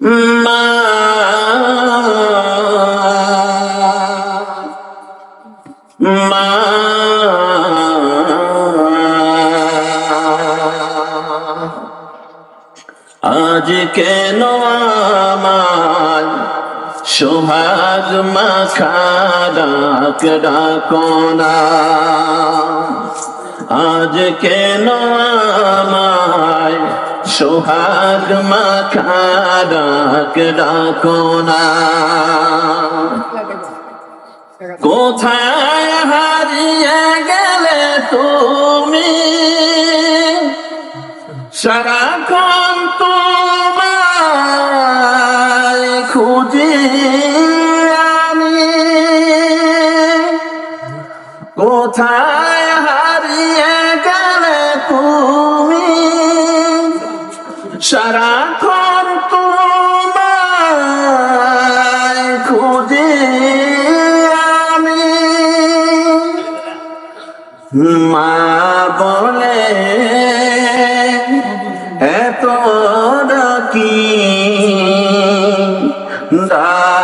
মা মা আজ কেন আমায় সোহাগ মাখা ডাক ডাকনা আজ কেন আমায় সোহাগ মাখা ডাক ডাকনা কোথায় হারিয়ে গেলে তুমি? সারাক্ষণ তোমায়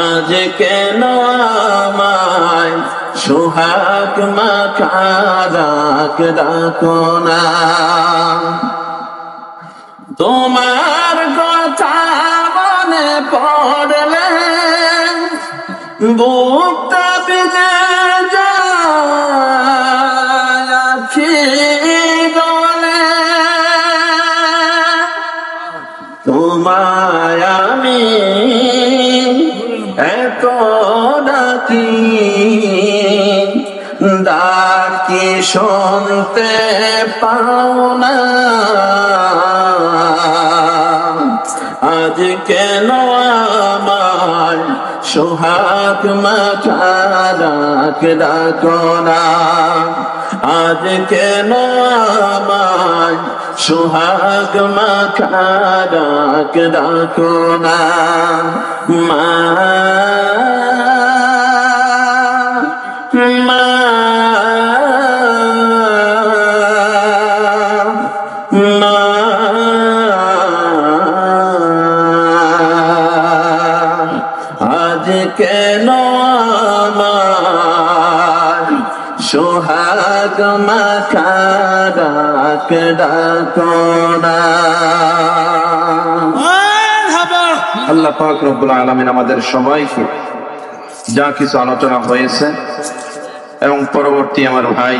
আজ কেন আমায় সোহাগ মাখা ডাক তোমার কথা মনে পড়লে বুকটা বিজে যায়। তোমায় আমি, এত ডাকি। ডাকি শুনতে পাও না। আজ কেন আমার সোহাগ মাথা ডাকো না? আজ কেন আমার সোহাগ মাথা ডাক ডাকো না মা মা সোহাগ মাখা ডাক ডাকো না। আল্লাহ পাক রব্বুল আলমিন আমাদের সবাইকে যা কিছু আলোচনা হয়েছে এবং পরবর্তী আমার ভাই